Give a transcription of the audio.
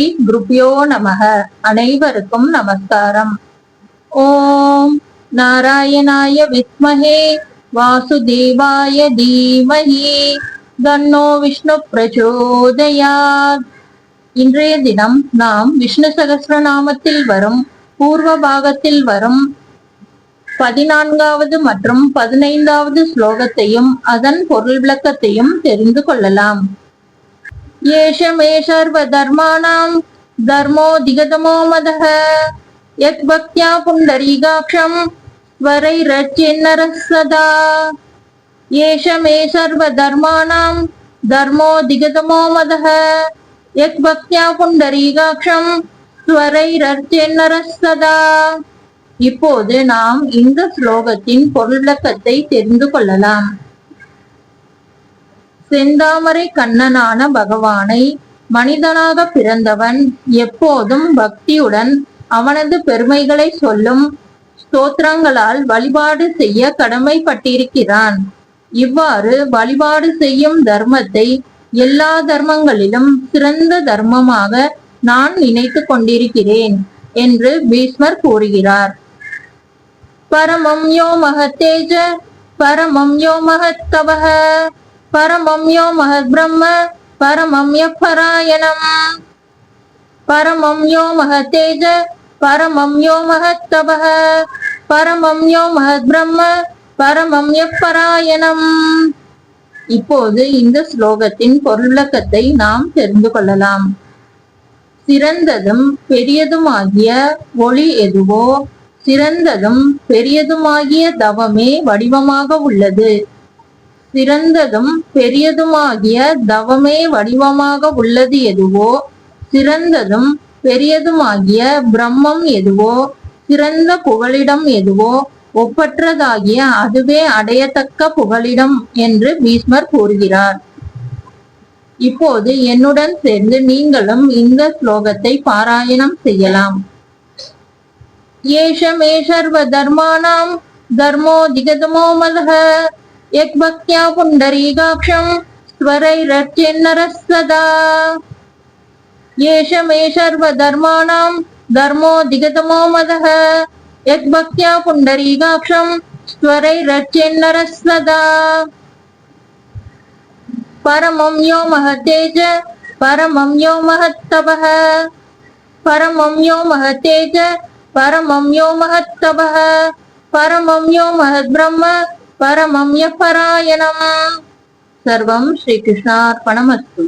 குருப்யோ நமக. அனைவருக்கும் நமஸ்காரம். ஓம் நாராயணாய வித்மஹே வாசுதேவாய தீமஹி தன்னோ விஷ்ணு பிரச்சோதயாத். இன்றைய தினம் நாம் விஷ்ணு சகசிரநாமத்தில் வரும் பூர்வ பாகத்தில் வரும் பதினான்காவது மற்றும் பதினைந்தாவது ஸ்லோகத்தையும் அதன் பொருள் விளக்கத்தையும் தெரிந்து கொள்ளலாம். ஏஷ மே சர்வ தர்மாணாம் தர்மோ திகதமோ மதः யத் பக்தியா புண்டரீகாட்சம் வரை ரச்சின்னரः சதா ஏஷ மே சர்வ தர்மாணாம் தர்மோ திகதமோ மதः யத் பக்தியா புண்டரீகாட்சம் ஸ்வரை ரச்சின்னரः சதா இப்போது நாம் இந்த ஸ்லோகத்தின் பொருளக்கத்தை தெரிந்து கொள்ளலாம். செந்தாமரை கண்ணனான பகவானை மனிதனாக பிறந்தவன் எப்போதும் பக்தியுடன் அவனது பெருமைகளை சொல்லும் ஸ்தோத்திரங்களால் வழிபாடு செய்ய கடமைப்பட்டிருக்கிறான். இவ்வாறு வழிபாடு செய்யும் தர்மத்தை எல்லா தர்மங்களிலும் சிறந்த தர்மமாக நான் நினைத்து கொண்டிருக்கிறேன் என்று பீஷ்மர் கூறுகிறார். பரமம் யோ மகத்தேஜ பரமம் யோ மகத்தவக பரமம் யோ மகத் பிரம்ம பரமம் யப்பராயணம் பரமம் யோ மகத்தேஜ பரமம் யோ மகத்தப பரமம் யோ மகத் பிரம்ம பரமம் யப்பராயணம் இப்போது இந்த ஸ்லோகத்தின் பொருளக்கத்தை நாம் தெரிந்து கொள்ளலாம். சிறந்ததும் பெரியதுமாகிய ஒளி எதுவோ சிறந்ததும் பெரியதுமாகிய தவமே வடிவமாக உள்ளது. சிறந்ததும் பெரியதுமாகிய தவமே வடிவமாக உள்ளது எதுவோ? சிறந்ததும் பெரியதுமாகிய பிரம்மம் எதுவோ? சிறந்த புகலிடம் எதுவோ? ஒப்பற்றதாகிய அதுவே அடையத்தக்க புகலிடம் என்று பீஷ்மர் கூறுகிறார். இப்போது என்னுடன் சேர்ந்து நீங்களும் இந்த ஸ்லோகத்தை பாராயணம் செய்யலாம். ஏஷமேஷர்வ தர்மானாம் தர்மோ திகதமோ மதக यद्भक्त्या पुण्डरीकाक्षम् स्वरैरच्चिन्नरः येष मे धर्मो दिगतमो मदः। यद्भक्त्या पुण्डरीकाक्षम् स्वरैरच्चिन्नरः परमं यो महतेज, परमं यो महत्तपः। परमं यो महतेज, परमं यो महत्तपः। परमं यो महद्ब्रह्म பரமம் யப்பராயணம் சர்வம் ஸ்ரீகிருஷ்ணார்பணமஸ்து